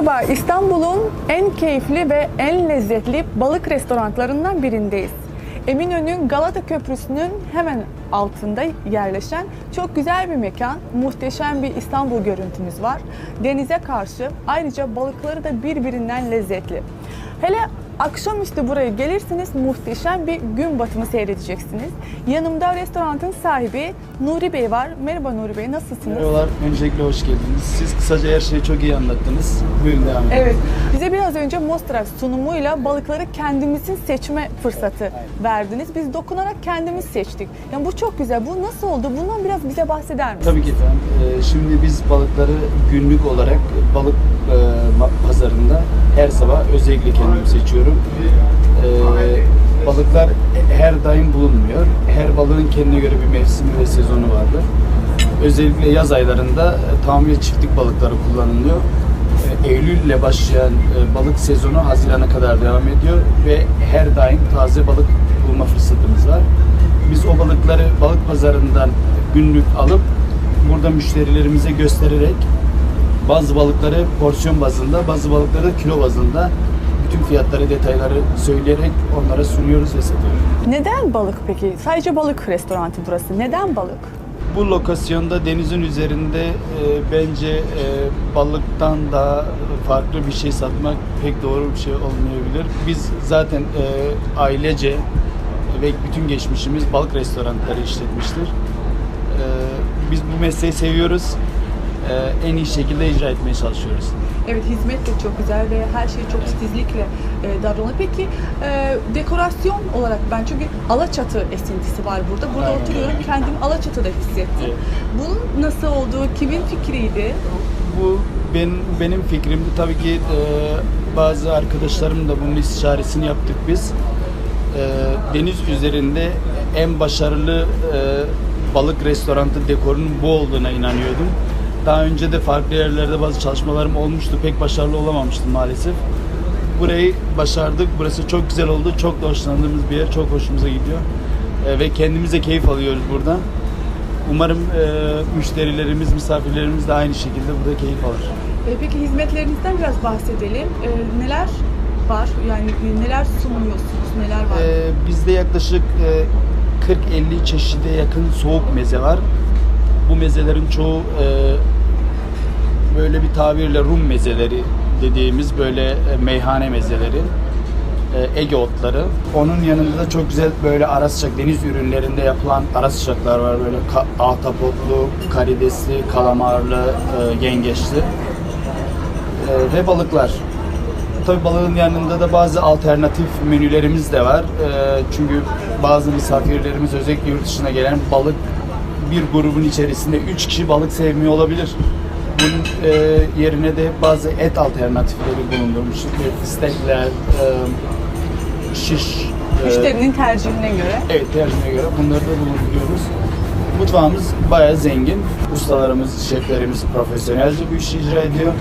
Merhaba, İstanbul'un en keyifli ve en lezzetli balık restoranlarından birindeyiz. Eminönü Galata Köprüsü'nün hemen altında yerleşen çok güzel bir mekan, muhteşem bir İstanbul görüntümüz var. Denize karşı ayrıca balıkları da birbirinden lezzetli. Hele akşamüstü buraya gelirsiniz muhteşem bir gün batımı seyredeceksiniz. Yanımda restoranın sahibi Nuri Bey var. Merhaba Nuri Bey, nasılsınız? Merhabalar, öncelikle hoş geldiniz. Siz kısaca her şeyi çok iyi anlattınız. Buyurun devam edin. Evet. Bize biraz önce Mostra sunumuyla balıkları kendimizin seçme fırsatı verdiniz. Biz dokunarak kendimiz seçtik. Yani bu çok güzel. Bu nasıl oldu? Bundan biraz bize bahseder misiniz? Tabii ki efendim. Ee, şimdi biz balıkları günlük olarak balık e, pazarında her sabah özellikle kendim seçiyorum. Ee, balıklar her daim bulunmuyor. Her balığın kendine göre bir mevsimi ve sezonu vardır. Özellikle yaz aylarında e, tamamıyla çiftlik balıkları kullanılıyor. E, Eylül ile başlayan e, balık sezonu Haziran'a kadar devam ediyor ve her daim taze balık bulma fırsatımız var. Biz o balıkları balık pazarından günlük alıp burada müşterilerimize göstererek bazı balıkları porsiyon bazında, bazı balıkları kilo bazında bütün fiyatları, detayları söyleyerek onlara sunuyoruz ve satıyoruz. Neden balık peki? Sadece balık restoranı burası. Neden balık? Bu lokasyonda denizin üzerinde e, bence e, balıktan daha farklı bir şey satmak pek doğru bir şey olmayabilir. Biz zaten e, ailece ve bütün geçmişimiz balık restoranları işletmiştir. E, biz bu mesleği seviyoruz. E, en iyi şekilde icra etmeye çalışıyoruz. Evet hizmet de çok güzel ve her şey çok titizlikle e, davranıyor. Peki e, dekorasyon olarak ben çünkü Alaçatı esintisi var burada. Burada Aynen. oturuyorum kendimi Alaçatı'da hissettim. Evet. Bunun nasıl olduğu kimin fikriydi? Bu benim benim fikrimdi. Tabii ki e, bazı arkadaşlarım da bunun istişaresini yaptık biz. E, deniz üzerinde en başarılı e, balık restoranı dekorunun bu olduğuna inanıyordum. Daha önce de farklı yerlerde bazı çalışmalarım olmuştu. Pek başarılı olamamıştım maalesef. Burayı başardık. Burası çok güzel oldu. Çok da hoşlandığımız bir yer. Çok hoşumuza gidiyor. E, ve kendimize keyif alıyoruz burada. Umarım e, müşterilerimiz, misafirlerimiz de aynı şekilde burada keyif alır. E, peki hizmetlerinizden biraz bahsedelim. E, neler var? Yani e, neler sunuyorsunuz? Neler var? E, bizde yaklaşık e, 40-50 çeşide yakın soğuk meze var. Bu mezelerin çoğu e, böyle bir tabirle Rum mezeleri dediğimiz böyle e, meyhane mezeleri. e, Ege otları. Onun yanında da çok güzel böyle ara sıcak deniz ürünlerinde yapılan ara sıcaklar var. Böyle ka- ahtapotlu, karidesli, kalamarlı, e, yengeçli. E, ve balıklar. Tabii balığın yanında da bazı alternatif menülerimiz de var. E, çünkü bazı misafirlerimiz özellikle yurt dışına gelen balık bir grubun içerisinde 3 kişi balık sevmiyor olabilir. Bunun e, yerine de bazı et alternatifleri bulundurmuşuz. Böyle Steakler, e, şiş, e, Müşterinin tercihine göre. Evet, tercihine göre bunları da bulunduruyoruz. Mutfağımız bayağı zengin. Ustalarımız, şeflerimiz profesyonelce bu işi icra ediyor.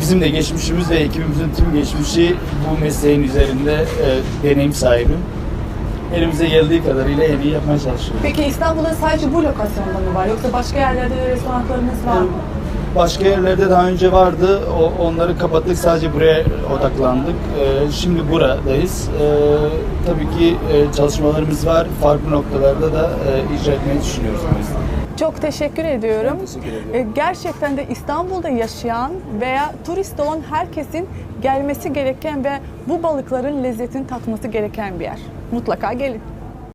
Bizim de geçmişimiz ve ekibimizin tüm geçmişi bu mesleğin üzerinde e, deneyim sahibi. Elimize geldiği kadarıyla en iyi yapmaya çalışıyoruz. Peki İstanbul'da sadece bu lokasyonda mı var? Yoksa başka yerlerde de restoranlarınız var mı? Başka yerlerde daha önce vardı. O, onları kapattık. Sadece buraya odaklandık. Ee, şimdi buradayız. Ee, tabii ki e, çalışmalarımız var. Farklı noktalarda da e, icra etmeyi düşünüyoruz. Çok teşekkür ediyorum. Ben teşekkür ediyorum. E, Gerçekten de İstanbul'da yaşayan veya turist olan herkesin gelmesi gereken ve bu balıkların lezzetini tatması gereken bir yer. Mutlaka gelin.